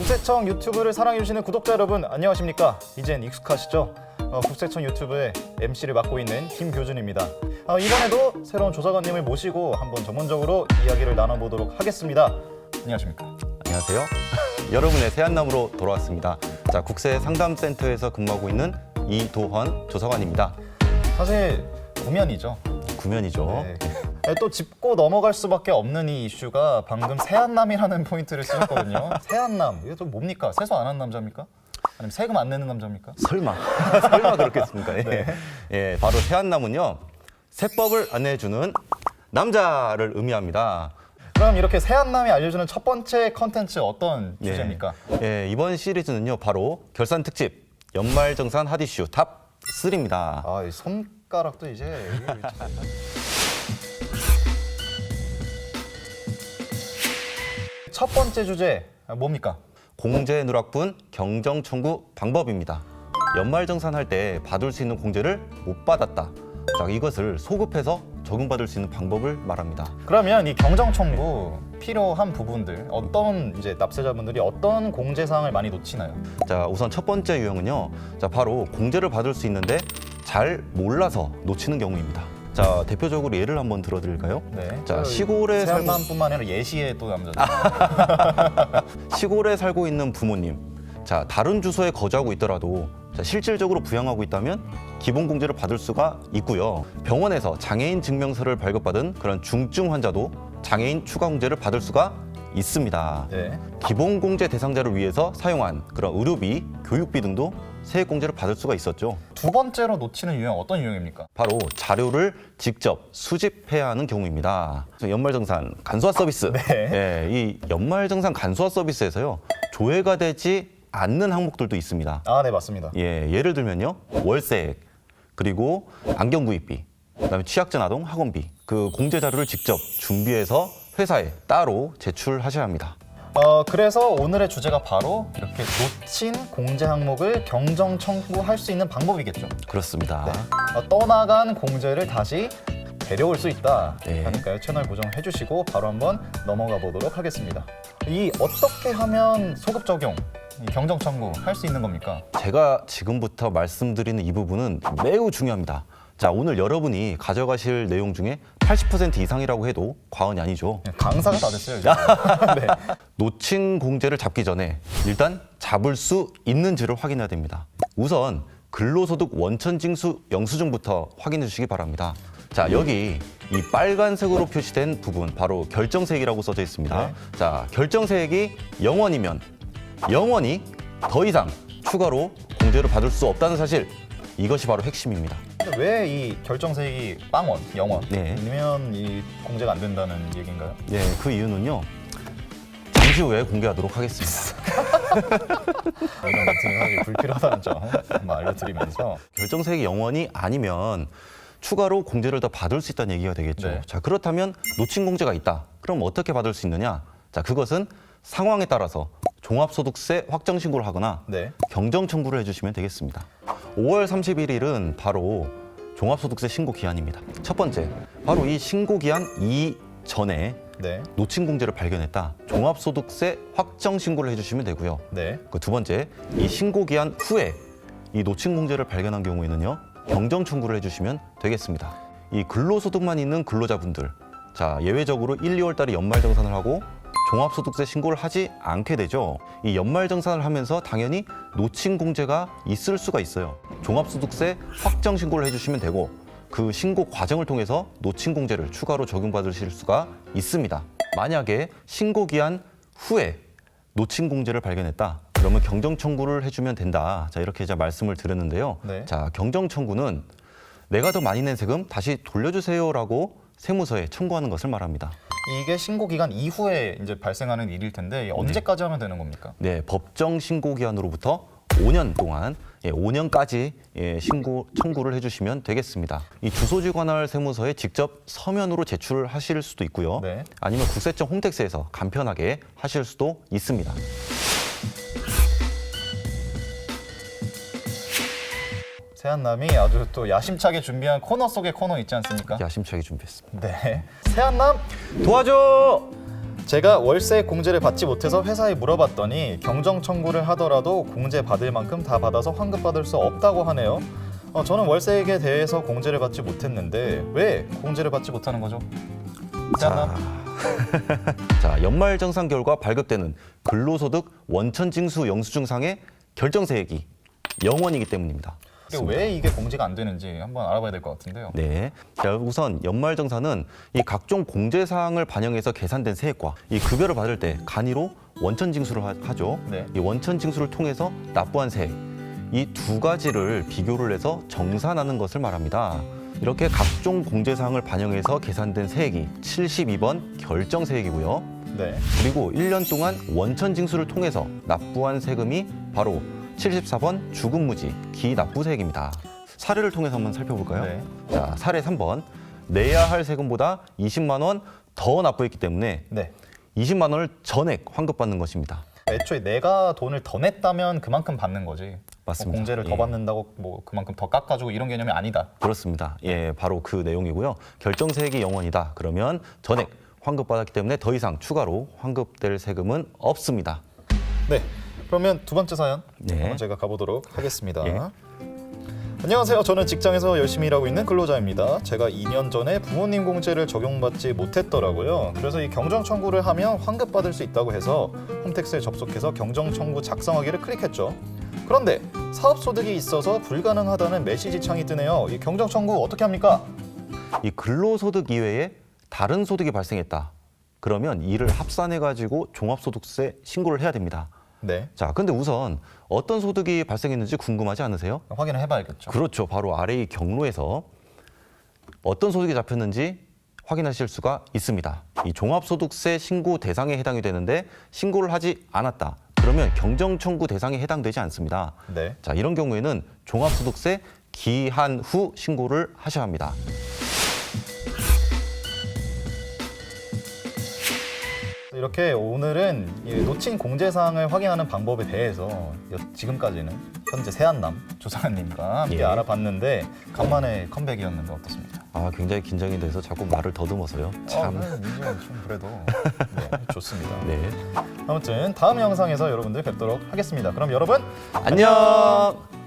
국세청 유튜브를 사랑해주시는 구독자 여러분 안녕하십니까? 이젠 익숙하시죠? 어, 국세청 유튜브의 MC를 맡고 있는 김교준입니다. 어, 이번에도 새로운 조사관님을 모시고 한번 전문적으로 이야기를 나눠보도록 하겠습니다. 안녕하십니까? 안녕하세요. 여러분의 새한남으로 돌아왔습니다. 자, 국세 상담센터에서 근무하고 있는 이도헌 조사관입니다. 사실 구면이죠. 구면이죠. 네. 네, 또 짚고 넘어갈 수밖에 없는 이 이슈가 방금 세한남이라는 포인트를 쓰셨거든요. 세한남 이게 또 뭡니까? 세수 안 한 남자입니까? 아니면 세금 안 내는 남자입니까? 설마, 설마 그렇겠습니까? 예. 네. 예, 바로 새한남은요, 세법을 안내해주는 남자를 의미합니다. 그럼 이렇게 세한남이 알려주는 첫 번째 컨텐츠 어떤 예. 주제입니까? 예, 이번 시리즈는요, 바로 결산 특집 연말정산 핫이슈 탑 3입니다. 아, 이 손가락도 이제 이게 첫 번째 주제 뭡니까? 공제 누락분 경정 청구 방법입니다. 연말정산할 때 받을 수 있는 공제를 못 받았다. 자, 이것을 소급해서 적용받을 수 있는 방법을 말합니다. 그러면 이 경정 청구 필요한 부분들 어떤 이제 납세자분들이 어떤 공제 사항을 많이 놓치나요? 자, 우선 첫 번째 유형은요. 자, 바로 공제를 받을 수 있는데 잘 몰라서 놓치는 경우입니다. 자, 대표적으로 예를 한번 들어드릴까요? 네. 자, 시골에 살고 세한남뿐만 아니라 예시의 또 남자들. 시골에 살고 있는 부모님. 자, 다른 주소에 거주하고 있더라도 자, 실질적으로 부양하고 있다면 기본 공제를 받을 수가 있고요. 병원에서 장애인 증명서를 발급받은 그런 중증 환자도 장애인 추가 공제를 받을 수가 있습니다. 네. 기본 공제 대상자를 위해서 사용한 그런 의료비, 교육비 등도 세액 공제를 받을 수가 있었죠. 두 번째로 놓치는 유형 어떤 유형입니까? 바로 자료를 직접 수집해야 하는 경우입니다. 연말정산 간소화 서비스. 네. 예, 이 연말정산 간소화 서비스에서요 조회가 되지 않는 항목들도 있습니다. 아, 네 맞습니다. 예, 예를 들면요 월세액 그리고 안경 구입비, 그다음에 취약전 아동 학원비 그 공제 자료를 직접 준비해서 회사에 따로 제출하셔야 합니다. 어, 그래서 오늘의 주제가 바로 이렇게 놓친 공제 항목을 경정 청구할 수 있는 방법이겠죠. 그렇습니다. 네. 어, 떠나간 공제를 다시 데려올 수 있다. 네. 그러니까 채널 고정해 주시고 바로 한번 넘어가 보도록 하겠습니다. 이 어떻게 하면 소급 적용, 이 경정 청구 할 수 있는 겁니까? 제가 지금부터 말씀드리는 이 부분은 매우 중요합니다. 자, 오늘 여러분이 가져가실 내용 중에 80% 이상이라고 해도 과언이 아니죠. 그냥 강사가 다 됐어요. 이제. 네. 놓친 공제를 잡기 전에 일단 잡을 수 있는지를 확인해야 됩니다. 우선 근로소득 원천징수 영수증부터 확인해 주시기 바랍니다. 자, 여기 이 빨간색으로 표시된 부분 바로 결정세액이라고 써져 있습니다. 네. 자, 결정세액이 0원이면 0원이 더 이상 추가로 공제를 받을 수 없다는 사실 이것이 바로 핵심입니다. 왜 이 결정세액이 빵원, 영원? 네. 이면 이 공제가 안 된다는 얘기인가요? 예, 그 이유는요. 잠시 후에 공개하도록 하겠습니다. 이런 멘트는 사실 불필요하다는 점 한번 알려드리면서 결정세액이 영원이 아니면 추가로 공제를 더 받을 수 있다는 얘기가 되겠죠. 네. 자, 그렇다면 놓친 공제가 있다. 그럼 어떻게 받을 수 있느냐? 자, 그것은 상황에 따라서 종합소득세 확정 신고를 하거나 네. 경정 청구를 해주시면 되겠습니다. 5월 31일은 바로 종합소득세 신고 기한입니다. 첫 번째, 바로 이 신고 기한 이전에 네. 놓친 공제를 발견했다. 종합소득세 확정 신고를 해주시면 되고요. 네. 그 두 번째, 이 신고 기한 후에 이 놓친 공제를 발견한 경우에는요, 경정 청구를 해주시면 되겠습니다. 이 근로소득만 있는 근로자분들, 자 예외적으로 1, 2월 달에 연말정산을 하고 종합소득세 신고를 하지 않게 되죠. 이 연말정산을 하면서 당연히 놓친 공제가 있을 수가 있어요. 종합소득세 확정 신고를 해주시면 되고 그 신고 과정을 통해서 놓친 공제를 추가로 적용받으실 수가 있습니다. 만약에 신고 기한 후에 놓친 공제를 발견했다. 그러면 경정 청구를 해주면 된다. 자 이렇게 이제 말씀을 드렸는데요. 네. 자 경정 청구는 내가 더 많이 낸 세금 다시 돌려주세요라고 세무서에 청구하는 것을 말합니다. 이게 신고 기간 이후에 이제 발생하는 일일 텐데 언제까지 하면 되는 겁니까? 네, 법정 신고 기한으로부터 5년 동안 예, 5년까지 예, 신고 청구를 해주시면 되겠습니다. 이 주소지 관할 세무서에 직접 서면으로 제출을 하실 수도 있고요. 네. 아니면 국세청 홈택스에서 간편하게 하실 수도 있습니다. 세한남이 아주 또 야심차게 준비한 코너 속의 코너 있지 않습니까? 야심차게 준비했습니다. 네. 세한남 도와줘! 제가 월세 공제를 받지 못해서 회사에 물어봤더니 경정 청구를 하더라도 공제 받을 만큼 다 받아서 환급 받을 수 없다고 하네요. 어, 저는 월세액에 대해서 공제를 받지 못했는데 왜 공제를 받지 못하는 거죠? 자, 자 연말 정산 결과 발급되는 근로소득 원천징수 영수증상의 결정세액이 0원이기 때문입니다. 그리고 왜 이게 공제가 안 되는지 한번 알아봐야 될 것 같은데요. 네. 자, 우선 연말정산은 이 각종 공제 사항을 반영해서 계산된 세액과 이 급여를 받을 때 간이로 원천 징수를 하- 하죠. 네. 이 원천 징수를 통해서 납부한 세액. 이 두 가지를 비교를 해서 정산하는 것을 말합니다. 이렇게 각종 공제 사항을 반영해서 계산된 세액이 72번 결정 세액이고요. 네. 그리고 1년 동안 원천 징수를 통해서 납부한 세금이 바로 74번 주금무지 기납부세액입니다. 사례를 통해서 한번 살펴볼까요? 네. 자, 사례 3번. 내야 할 세금보다 20만 원 더 납부했기 때문에 네. 20만 원을 전액 환급받는 것입니다. 애초에 내가 돈을 더 냈다면 그만큼 받는 거지. 맞습니다. 뭐 공제를 더 예. 받는다고 뭐 그만큼 더 깎아주고 이런 개념이 아니다. 그렇습니다. 예, 바로 그 내용이고요. 결정세액이 0원이다. 그러면 전액 환급받았기 때문에 더 이상 추가로 환급될 세금은 없습니다. 네. 그러면 두 번째 사연 네. 한번 제가 가보도록 하겠습니다. 예. 안녕하세요. 저는 직장에서 열심히 일하고 있는 근로자입니다. 제가 2년 전에 부모님 공제를 적용받지 못했더라고요. 그래서 이 경정 청구를 하면 환급 받을 수 있다고 해서 홈택스에 접속해서 경정 청구 작성하기를 클릭했죠. 그런데 사업 소득이 있어서 불가능하다는 메시지 창이 뜨네요. 이 경정 청구 어떻게 합니까? 이 근로소득 이외에 다른 소득이 발생했다. 그러면 이를 합산해 가지고 종합소득세 신고를 해야 됩니다. 네. 자, 근데 우선 어떤 소득이 발생했는지 궁금하지 않으세요? 확인을 해봐야겠죠. 그렇죠. 바로 아래 이 경로에서 어떤 소득이 잡혔는지 확인하실 수가 있습니다. 이 종합소득세 신고 대상에 해당이 되는데 신고를 하지 않았다. 그러면 경정청구 대상에 해당되지 않습니다. 네. 자, 이런 경우에는 종합소득세 기한 후 신고를 하셔야 합니다. 이렇게 오늘은 이 놓친 공제 사항을 확인하는 방법에 대해서 여- 지금까지는 현재 세한남 조사님과 함께 예. 알아봤는데 간만에 컴백이었는데 어떻습니까? 아, 굉장히 긴장이 돼서 자꾸 말을 더듬어서요. 참. 어, 네, 좀 그래도 네, 좋습니다. 네. 아무튼 다음 영상에서 여러분들 뵙도록 하겠습니다. 그럼 여러분 안녕.